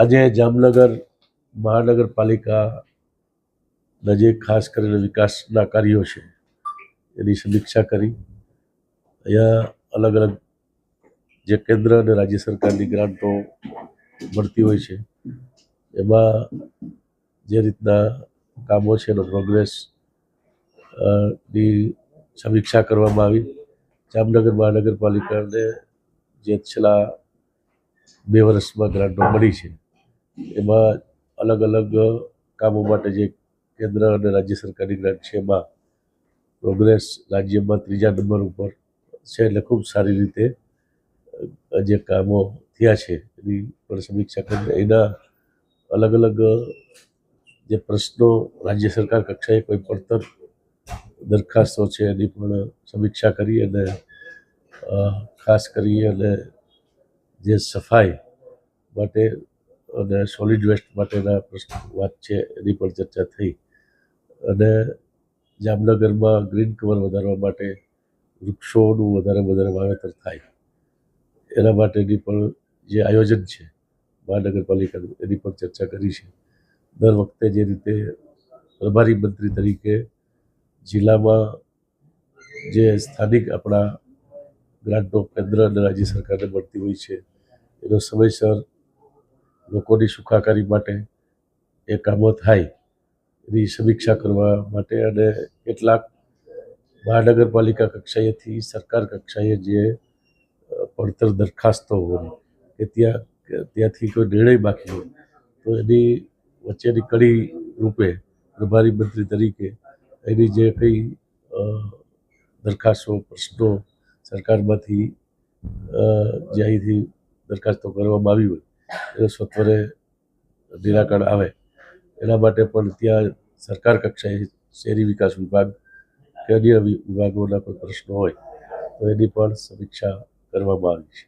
આજે જામનગર મહાનગરપાલિકા નજીક ખાસ કરીને વિકાસના કાર્યો છે, એની સમીક્ષા કરી. અહીંયા અલગ અલગ જે કેન્દ્ર અને રાજ્ય સરકારની ગ્રાન્ટો મળતી હોય છે, એમાં જે રીતના કામો છે એનો પ્રોગ્રેસની સમીક્ષા કરવામાં આવી. જામનગર મહાનગરપાલિકાને જે છેલ્લા બે વર્ષમાં ગ્રાન્ટો મળી છે. એમાં અલગ અલગ કામો માટે જે કેન્દ્ર અને રાજ્ય સરકારની ગ્રાન્ટ છે, એમાં પ્રોગ્રેસ રાજ્યમાં ત્રીજા નંબર ઉપર છે એટલે ખૂબ સારી રીતે જે કામો થયા છે એની પણ સમીક્ષા કરી એના અલગ અલગ, જે પ્રશ્નો રાજ્ય સરકાર કક્ષાએ કોઈ પડતર દરખાસ્તો છે એની પણ સમીક્ષા કરી અને ખાસ કરી અને જે સફાઈ માટે અને સોલિડ વેસ્ટ માટેના પ્રશ્ન વાત છે, એની પણ ચર્ચા થઈ. અને જામનગરમાં ગ્રીન કવર વધારવા માટે વૃક્ષોનું વધારે વધારે વાવેતર થાય. એના માટેની પણ જે આયોજન છે મહાનગરપાલિકાનું એની પણ ચર્ચા કરી છે. દર વખતે જે રીતે પ્રભારી મંત્રી તરીકે જિલ્લામાં જે સ્થાનિક આપણા ગ્રાન્ટો કેન્દ્ર અને રાજ્ય સરકારને મળતી હોય છે, એનો સમયસર લોકોની સુખાકારી માટે એ કામો થાય એની સમીક્ષા કરવા માટે અને કેટલાક મહાનગરપાલિકા કક્ષાએથી સરકાર કક્ષાએ જે પડતર દરખાસ્તો હોય કે ત્યાં ત્યાંથી કોઈ નિર્ણય બાકી હોય, તો એની વચ્ચેની કડી રૂપે પ્રભારી મંત્રી તરીકે એની જે કંઈ દરખાસ્તો, પ્રશ્નો સરકારમાંથી જે અહીંથી દરખાસ્તો કરવામાં આવી હોય એ સત્વરે નિરાકરણ આવે. એના માટે પણ ત્યાં સરકાર કક્ષાએ શહેરી વિકાસ વિભાગ કે અન્ય વિભાગોના કોઈ પ્રશ્નો હોય તો એની પણ સમીક્ષા કરવામાં આવી છે.